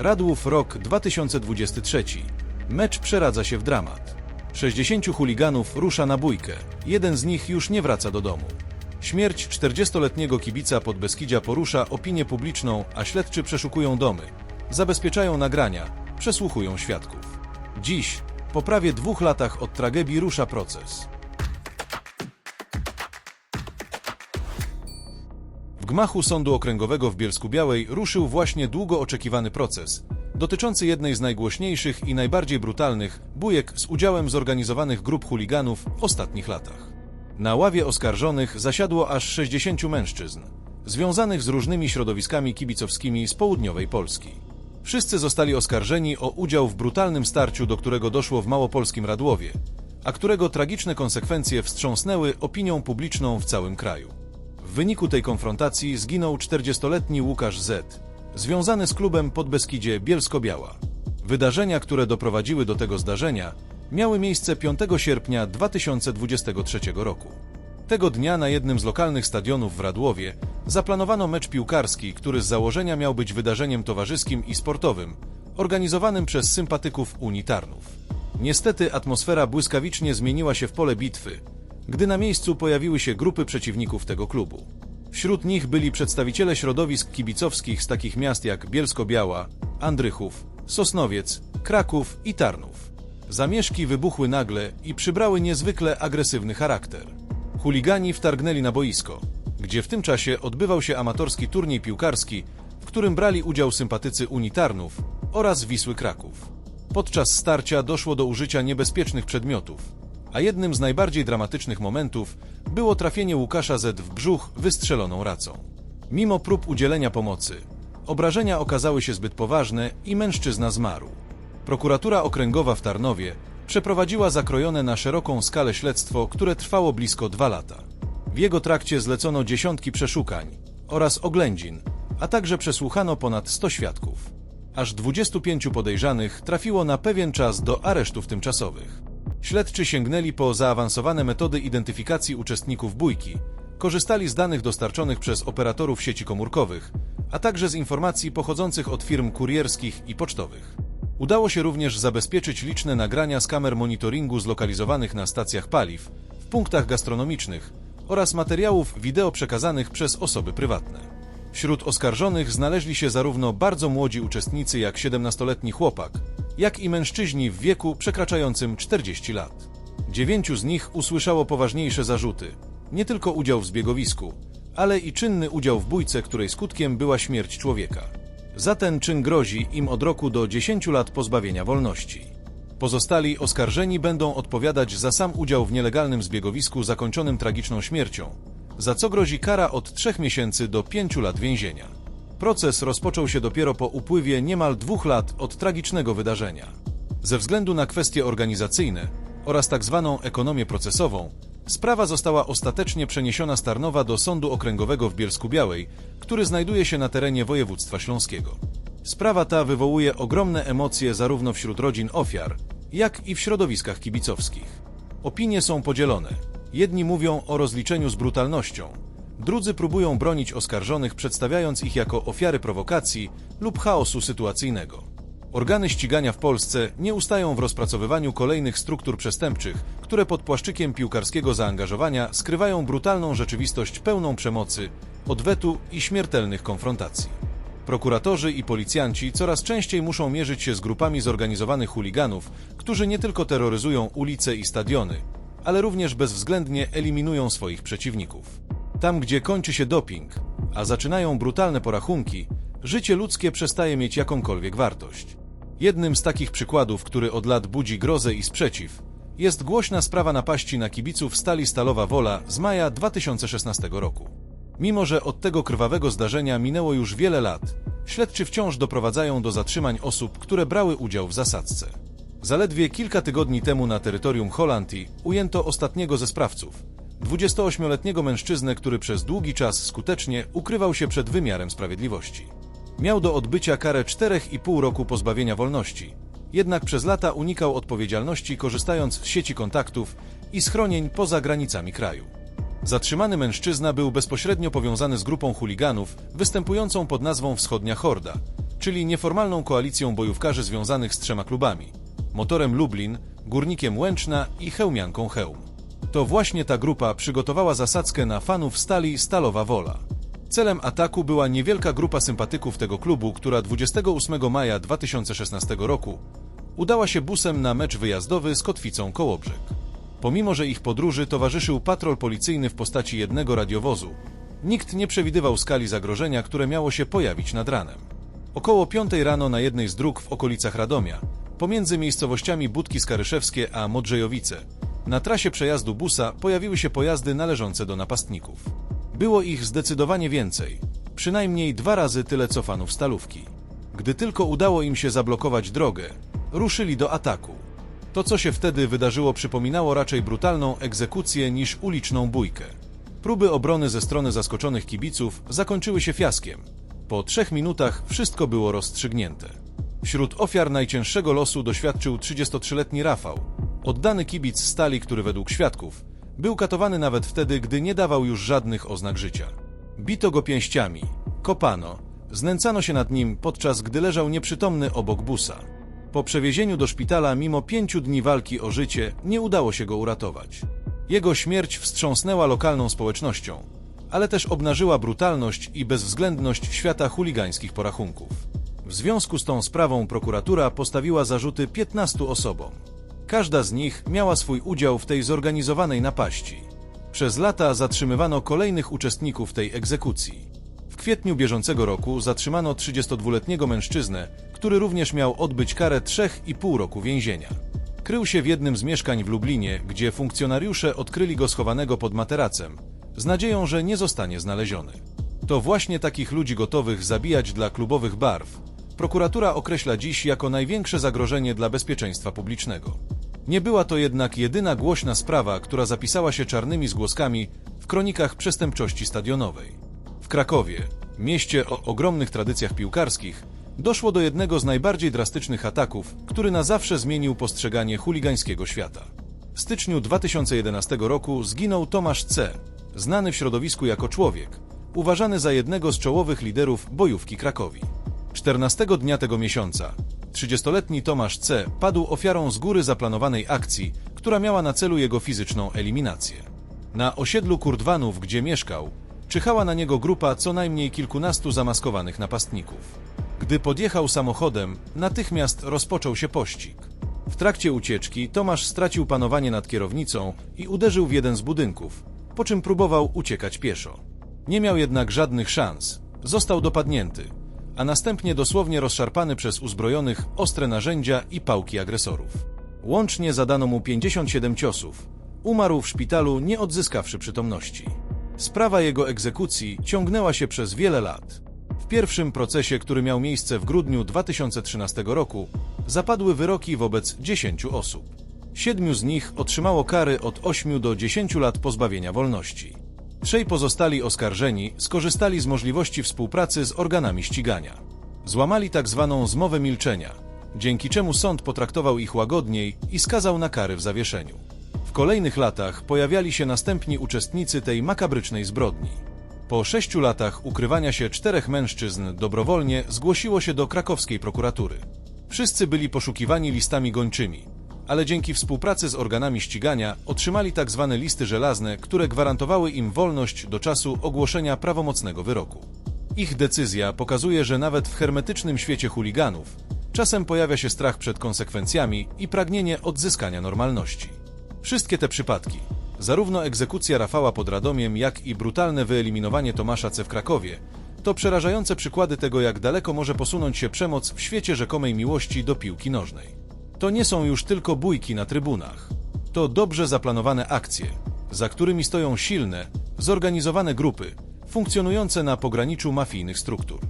Radłów rok 2023. Mecz przeradza się w dramat. 60 chuliganów rusza na bójkę. Jeden z nich już nie wraca do domu. Śmierć 40-letniego kibica Podbeskidzia porusza opinię publiczną, a śledczy przeszukują domy. Zabezpieczają nagrania, przesłuchują świadków. Dziś, po prawie dwóch latach od tragedii, rusza proces. Gmachu Sądu Okręgowego w Bielsku-Białej ruszył właśnie długo oczekiwany proces, dotyczący jednej z najgłośniejszych i najbardziej brutalnych bujek z udziałem zorganizowanych grup chuliganów w ostatnich latach. Na ławie oskarżonych zasiadło aż 60 mężczyzn, związanych z różnymi środowiskami kibicowskimi z południowej Polski. Wszyscy zostali oskarżeni o udział w brutalnym starciu, do którego doszło w małopolskim Radłowie, a którego tragiczne konsekwencje wstrząsnęły opinią publiczną w całym kraju. W wyniku tej konfrontacji zginął 40-letni Łukasz Z., związany z klubem Podbeskidzie Bielsko-Biała. Wydarzenia, które doprowadziły do tego zdarzenia, miały miejsce 5 sierpnia 2023 roku. Tego dnia na jednym z lokalnych stadionów w Radłowie zaplanowano mecz piłkarski, który z założenia miał być wydarzeniem towarzyskim i sportowym, organizowanym przez sympatyków Unii Tarnów. Niestety atmosfera błyskawicznie zmieniła się w pole bitwy, gdy na miejscu pojawiły się grupy przeciwników tego klubu. Wśród nich byli przedstawiciele środowisk kibicowskich z takich miast jak Bielsko-Biała, Andrychów, Sosnowiec, Kraków i Tarnów. Zamieszki wybuchły nagle i przybrały niezwykle agresywny charakter. Chuligani wtargnęli na boisko, gdzie w tym czasie odbywał się amatorski turniej piłkarski, w którym brali udział sympatycy Unii Tarnów oraz Wisły Kraków. Podczas starcia doszło do użycia niebezpiecznych przedmiotów, a jednym z najbardziej dramatycznych momentów było trafienie Łukasza Z w brzuch wystrzeloną racą. Mimo prób udzielenia pomocy, obrażenia okazały się zbyt poważne i mężczyzna zmarł. Prokuratura Okręgowa w Tarnowie przeprowadziła zakrojone na szeroką skalę śledztwo, które trwało blisko dwa lata. W jego trakcie zlecono dziesiątki przeszukań oraz oględzin, a także przesłuchano ponad 100 świadków. Aż 25 podejrzanych trafiło na pewien czas do aresztów tymczasowych. Śledczy sięgnęli po zaawansowane metody identyfikacji uczestników bójki, korzystali z danych dostarczonych przez operatorów sieci komórkowych, a także z informacji pochodzących od firm kurierskich i pocztowych. Udało się również zabezpieczyć liczne nagrania z kamer monitoringu zlokalizowanych na stacjach paliw, w punktach gastronomicznych oraz materiałów wideo przekazanych przez osoby prywatne. Wśród oskarżonych znaleźli się zarówno bardzo młodzi uczestnicy jak 17-letni chłopak, jak i mężczyźni w wieku przekraczającym 40 lat. Dziewięciu z nich usłyszało poważniejsze zarzuty, nie tylko udział w zbiegowisku, ale i czynny udział w bójce, której skutkiem była śmierć człowieka. Za ten czyn grozi im od roku do 10 lat pozbawienia wolności. Pozostali oskarżeni będą odpowiadać za sam udział w nielegalnym zbiegowisku zakończonym tragiczną śmiercią, za co grozi kara od 3 miesięcy do 5 lat więzienia. Proces rozpoczął się dopiero po upływie niemal dwóch lat od tragicznego wydarzenia. Ze względu na kwestie organizacyjne oraz tak zwaną ekonomię procesową, sprawa została ostatecznie przeniesiona z Tarnowa do Sądu Okręgowego w Bielsku-Białej, który znajduje się na terenie województwa śląskiego. Sprawa ta wywołuje ogromne emocje zarówno wśród rodzin ofiar, jak i w środowiskach kibicowskich. Opinie są podzielone. Jedni mówią o rozliczeniu z brutalnością, drudzy próbują bronić oskarżonych, przedstawiając ich jako ofiary prowokacji lub chaosu sytuacyjnego. Organy ścigania w Polsce nie ustają w rozpracowywaniu kolejnych struktur przestępczych, które pod płaszczykiem piłkarskiego zaangażowania skrywają brutalną rzeczywistość pełną przemocy, odwetu i śmiertelnych konfrontacji. Prokuratorzy i policjanci coraz częściej muszą mierzyć się z grupami zorganizowanych chuliganów, którzy nie tylko terroryzują ulice i stadiony, ale również bezwzględnie eliminują swoich przeciwników. Tam, gdzie kończy się doping, a zaczynają brutalne porachunki, życie ludzkie przestaje mieć jakąkolwiek wartość. Jednym z takich przykładów, który od lat budzi grozę i sprzeciw, jest głośna sprawa napaści na kibiców Stali Stalowa Wola z maja 2016 roku. Mimo, że od tego krwawego zdarzenia minęło już wiele lat, śledczy wciąż doprowadzają do zatrzymań osób, które brały udział w zasadzce. Zaledwie kilka tygodni temu na terytorium Holandii ujęto ostatniego ze sprawców, 28-letniego mężczyznę, który przez długi czas skutecznie ukrywał się przed wymiarem sprawiedliwości. Miał do odbycia karę 4,5 roku pozbawienia wolności, jednak przez lata unikał odpowiedzialności korzystając z sieci kontaktów i schronień poza granicami kraju. Zatrzymany mężczyzna był bezpośrednio powiązany z grupą chuliganów występującą pod nazwą Wschodnia Horda, czyli nieformalną koalicją bojówkarzy związanych z trzema klubami Motorem Lublin, Górnikiem Łęczna i Chełmianką Chełm. To właśnie ta grupa przygotowała zasadzkę na fanów stali Stalowa Wola. Celem ataku była niewielka grupa sympatyków tego klubu, która 28 maja 2016 roku udała się busem na mecz wyjazdowy z Kotwicą Kołobrzeg. Pomimo, że ich podróży towarzyszył patrol policyjny w postaci jednego radiowozu, nikt nie przewidywał skali zagrożenia, które miało się pojawić nad ranem. Około 5 rano na jednej z dróg w okolicach Radomia, pomiędzy miejscowościami Budki Skaryszewskie a Modrzejowice, na trasie przejazdu busa pojawiły się pojazdy należące do napastników. Było ich zdecydowanie więcej, przynajmniej dwa razy tyle co fanów stalówki. Gdy tylko udało im się zablokować drogę, ruszyli do ataku. To, co się wtedy wydarzyło, przypominało raczej brutalną egzekucję niż uliczną bójkę. Próby obrony ze strony zaskoczonych kibiców zakończyły się fiaskiem. Po trzech minutach wszystko było rozstrzygnięte. Wśród ofiar najcięższego losu doświadczył 33-letni Rafał, oddany kibic stali, który według świadków był katowany nawet wtedy, gdy nie dawał już żadnych oznak życia. Bito go pięściami, kopano, znęcano się nad nim, podczas gdy leżał nieprzytomny obok busa. Po przewiezieniu do szpitala, mimo pięciu dni walki o życie, nie udało się go uratować. Jego śmierć wstrząsnęła lokalną społecznością, ale też obnażyła brutalność i bezwzględność świata chuligańskich porachunków. W związku z tą sprawą prokuratura postawiła zarzuty 15 osobom. Każda z nich miała swój udział w tej zorganizowanej napaści. Przez lata zatrzymywano kolejnych uczestników tej egzekucji. W kwietniu bieżącego roku zatrzymano 32-letniego mężczyznę, który również miał odbyć karę 3,5 roku więzienia. Krył się w jednym z mieszkań w Lublinie, gdzie funkcjonariusze odkryli go schowanego pod materacem, z nadzieją, że nie zostanie znaleziony. To właśnie takich ludzi gotowych zabijać dla klubowych barw prokuratura określa dziś jako największe zagrożenie dla bezpieczeństwa publicznego. Nie była to jednak jedyna głośna sprawa, która zapisała się czarnymi zgłoskami w kronikach przestępczości stadionowej. W Krakowie, mieście o ogromnych tradycjach piłkarskich, doszło do jednego z najbardziej drastycznych ataków, który na zawsze zmienił postrzeganie chuligańskiego świata. W styczniu 2011 roku zginął Tomasz C., znany w środowisku jako człowiek, uważany za jednego z czołowych liderów bojówki Krakowi. 14 dnia tego miesiąca 30-letni Tomasz C. padł ofiarą z góry zaplanowanej akcji, która miała na celu jego fizyczną eliminację. Na osiedlu Kurdwanów, gdzie mieszkał, czyhała na niego grupa co najmniej kilkunastu zamaskowanych napastników. Gdy podjechał samochodem, natychmiast rozpoczął się pościg. W trakcie ucieczki Tomasz stracił panowanie nad kierownicą i uderzył w jeden z budynków, po czym próbował uciekać pieszo. Nie miał jednak żadnych szans. Został dopadnięty, a następnie dosłownie rozszarpany przez uzbrojonych ostre narzędzia i pałki agresorów. Łącznie zadano mu 57 ciosów. Umarł w szpitalu, nie odzyskawszy przytomności. Sprawa jego egzekucji ciągnęła się przez wiele lat. W pierwszym procesie, który miał miejsce w grudniu 2013 roku, zapadły wyroki wobec 10 osób. Siedmiu z nich otrzymało kary od 8 do 10 lat pozbawienia wolności. Trzej pozostali oskarżeni skorzystali z możliwości współpracy z organami ścigania. Złamali tak zwaną zmowę milczenia, dzięki czemu sąd potraktował ich łagodniej i skazał na kary w zawieszeniu. W kolejnych latach pojawiali się następni uczestnicy tej makabrycznej zbrodni. Po sześciu latach ukrywania się czterech mężczyzn dobrowolnie zgłosiło się do krakowskiej prokuratury. Wszyscy byli poszukiwani listami gończymi, ale dzięki współpracy z organami ścigania otrzymali tzw. Tak listy żelazne, które gwarantowały im wolność do czasu ogłoszenia prawomocnego wyroku. Ich decyzja pokazuje, że nawet w hermetycznym świecie chuliganów czasem pojawia się strach przed konsekwencjami i pragnienie odzyskania normalności. Wszystkie te przypadki, zarówno egzekucja Rafała pod Radomiem, jak i brutalne wyeliminowanie Tomasza C. w Krakowie, to przerażające przykłady tego, jak daleko może posunąć się przemoc w świecie rzekomej miłości do piłki nożnej. To nie są już tylko bójki na trybunach. To dobrze zaplanowane akcje, za którymi stoją silne, zorganizowane grupy, funkcjonujące na pograniczu mafijnych struktur.